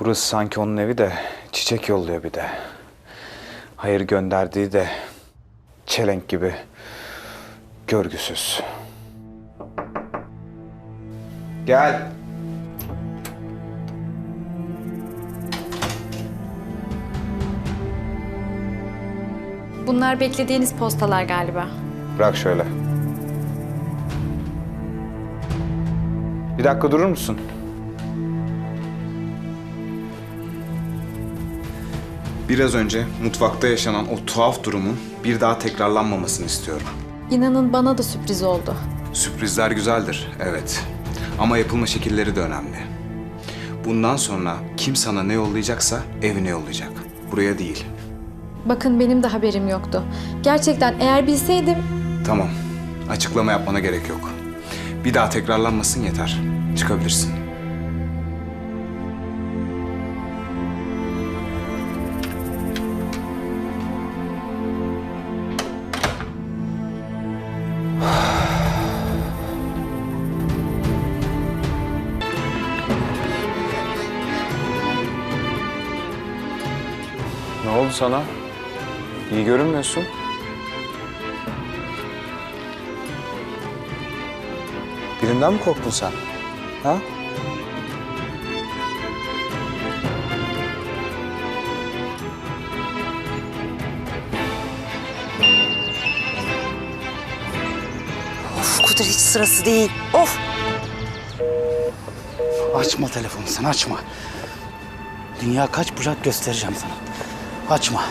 Burası sanki onun evi de çiçek yolluyor bir de. Hayır gönderdiği de çelenk gibi görgüsüz. Gel. Bunlar beklediğiniz postalar galiba. Bırak şöyle. Bir dakika durur musun? Biraz önce mutfakta yaşanan o tuhaf durumun bir daha tekrarlanmamasını istiyorum. İnanın bana da sürpriz oldu. Sürprizler güzeldir, evet. Ama yapılma şekilleri de önemli. Bundan sonra kim sana ne yollayacaksa evine yollayacak. Buraya değil. Bakın benim de haberim yoktu. Gerçekten eğer bilseydim Tamam. Açıklama yapmana gerek yok. Bir daha tekrarlanmasın yeter. Çıkabilirsin. Ne oldu sana? İyi görünmüyorsun. Birinden mi korktun sen? Ha? Of Kudur hiç sırası değil. Of! Açma telefonu sen açma. Dünya kaç bucak göstereceğim sana. Açma.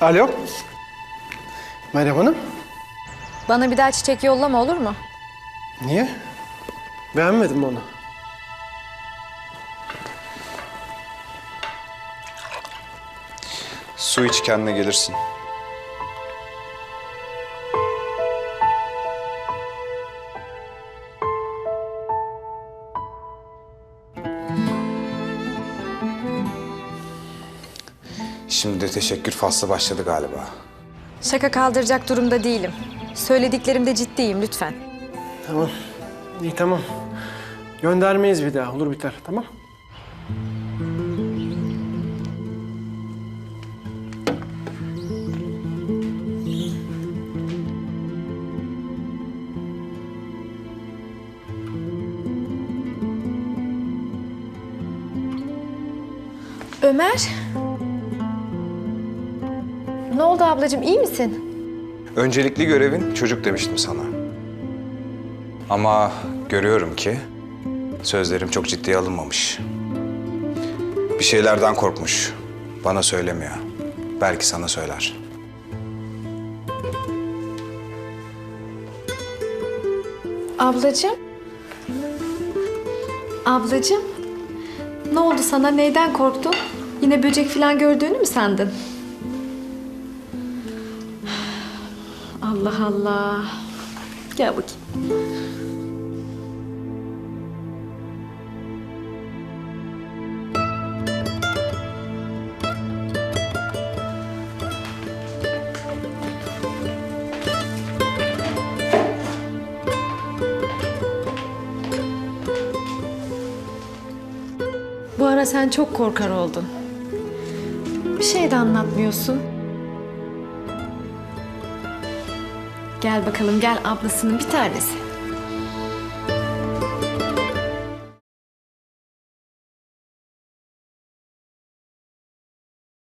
Alo. Meryem Hanım. bana bir daha çiçek yollama olur mu? Niye? Beğenmedin mi onu? Su iç kendine gelirsin. Şimdi de teşekkür faslı başladı galiba. Şaka kaldıracak durumda değilim. Söylediklerimde ciddiyim lütfen. Tamam. İyi tamam. Göndermeyiz bir daha. Olur biter. Tamam. Ömer. Ne oldu ablacığım iyi misin? Öncelikli görevin çocuk demiştim sana. Ama görüyorum ki sözlerim çok ciddiye alınmamış. Bir şeylerden korkmuş. Bana söylemiyor. Belki sana söyler. Ablacığım. Ablacığım. Ne oldu sana? Neyden korktun? Yine böcek falan gördüğünü mü sandın? Allah Allah. Gel bakayım. Ara sen çok korkar oldun. Bir şey de anlatmıyorsun. Gel bakalım gel ablasının bir tanesi.